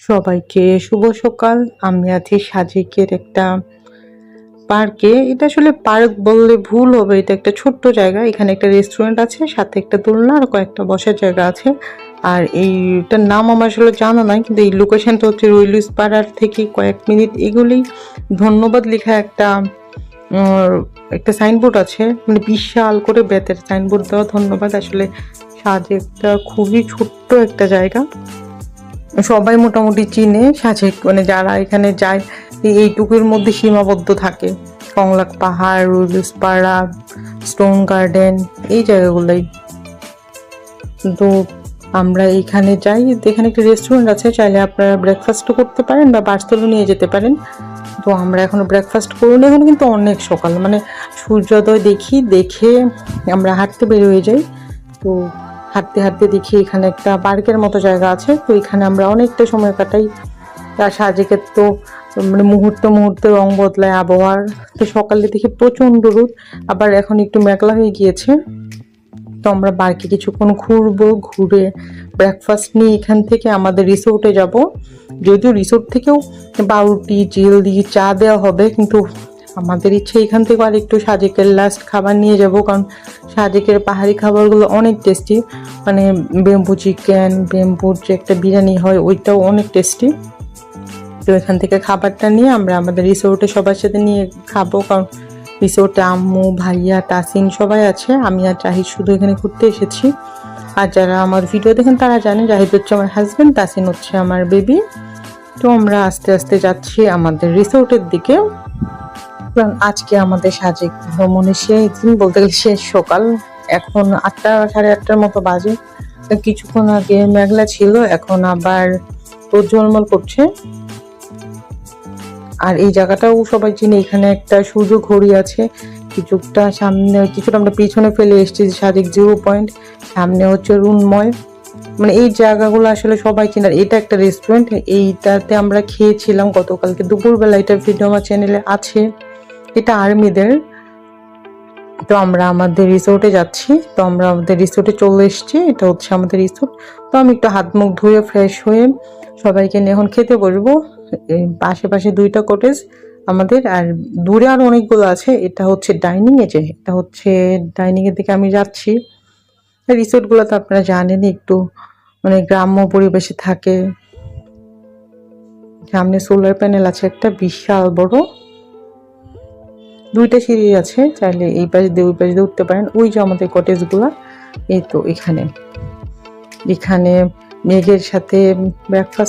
সবাইকে শুভ সকাল। আমি আছি সাজেকের একটা পার্কে। এটা আসলে পার্ক বললে ভুল হবে, এটা একটা ছোট্ট জায়গা। এখানে একটা রেস্টুরেন্ট আছে, সাথে একটা দোলনা, আর কয়েকটা বসার জায়গা আছে। আর এইটার নাম আমার আসলে জানা নাই, কিন্তু এই লোকেশনটা হচ্ছে রইলুস পাড়ার থেকে কয়েক মিনিট এগুলি। ধন্যবাদ লেখা একটা একটা সাইনবোর্ড আছে। মানে বিশাল করে বেতের সাইনবোর্ড দেওয়া ধন্যবাদ। আসলে সাজেকটা খুবই ছোট্ট একটা জায়গা। সবাই মোটামুটি চিনে সাজেক মানে যারা এখানে যায় এইটুকুর মধ্যে সীমাবদ্ধ থাকে। কংলাক পাহাড় রুলুস পাড়া স্টোন গার্ডেন, এই জায়গাগুলোই। তো আমরা এখানে যাই, এখানে একটা রেস্টুরেন্ট আছে, চাইলে আপনারা ব্রেকফাস্টও করতে পারেন বা পার্সেলও নিয়ে যেতে পারেন। তো আমরা এখনও ব্রেকফাস্ট করুন, এখন কিন্তু অনেক সকাল। মানে সূর্যোদয় দেখি, দেখে আমরা হাঁটতে বের হয়ে যাই। তো হাঁটতে হাঁটতে দেখি এখানে একটা পার্কের মতো জায়গা আছে। তো এখানে আমরা অনেকটা সময় কাটাই। আর সাজেকের তো মানে মুহূর্ত, মুহূর্তে রং বদলায় আবহাওয়ার। তো সকালে দেখি প্রচণ্ড রোদ, আবার এখন একটু মেঘলা হয়ে গিয়েছে। তো আমরা পার্কে কিছুক্ষণ ঘুরবো, ঘুরে ব্রেকফাস্ট নিয়ে এখান থেকে আমাদের রিসোর্টে যাব। যদিও রিসোর্ট থেকেও বাউটি জিলদি চা দেওয়া হবে, কিন্তু আমাদের ইচ্ছে এখান থেকে আর একটু সাজেকের লাস্ট খাবার নিয়ে যাব, কারণ সাজেকের পাহাড়ি খাবারগুলো অনেক টেস্টি মানে বেম্বু চিকেন বেম্বুর যে একটা বিরিয়ানি হয়, ওইটাও অনেক টেস্টি তো এখান থেকে খাবারটা নিয়ে আমরা আমাদের রিসোর্টে সবার সাথে নিয়ে খাব, কারণ রিসোর্টে আম্মু, ভাইয়া, তাসিন সবাই আছে। আমি আর জাহিদ শুধু এখানে ঘুরতে এসেছি। আর যারা আমার ভিডিও দেখেন তারা জানে জাহিদ হচ্ছে আমার হাজব্যান্ড তাসিন হচ্ছে আমার বেবি তো আমরা আস্তে আস্তে যাচ্ছি আমাদের রিসোর্টের দিকে। কারণ আজকে আমাদের সাজেক ভ্রমণে সেই দিন বলতে গেলে শেষ সকাল এখন আটটা, সাড়ে আটটার মতো বাজে। কিছুক্ষণ আগে মেঘলা ছিল, এখন আবার প্রজ্বলমল করছে। আর এই জায়গাটাও সবাই চিনে, এখানে একটা সূর্য ঘড়ি আছে। কিছুটা সামনে, কিছুটা আমরা পিছনে ফেলে এসেছি সাদিক জিরো পয়েন্ট। সামনে হচ্ছে রুনময়। মানে এই জায়গাগুলো আসলে সবাই চিনে, আর এটা একটা রেস্টুরেন্ট এইটাতে আমরা খেয়েছিলাম গতকালকে। দুপুরবেলা এটা ভিডিও আমার চ্যানেলে আছে। এটা আর্মিদের। তো আমরা আমাদের রিসোর্টে যাচ্ছি। তো আমরা আমাদের রিসোর্টে চলে এসেছি। এটা হচ্ছে আমাদের রিসোর্ট তো আমি একটু হাত মুখ ধুয়ে ফ্রেশ হয়ে সবাইকে নিয়ে এখন খেতে বসবো। আশেপাশে দুইটা কটেজ আমাদের। আর দূরে আরও অনেকগুলো আছে। এটা হচ্ছে ডাইনিং এ যে, এটা হচ্ছে ডাইনিং এর দিকে আমি যাচ্ছি। রিসোর্টগুলো তো আপনারা জানেন একটু মানে গ্রাম্য পরিবেশে থাকে। সামনে সোলার প্যানেল আছে, একটা বিশাল বড়। দুইটা সিঁড়ি আছে, চাইলে এই পাশ দিয়ে ওই পাশ দিয়ে উঠতে পারেন। ওই যে আমাদের কটেজগুলো এই তো এখানে। এখানে মেঘের সাথে ব্রেকফাস্ট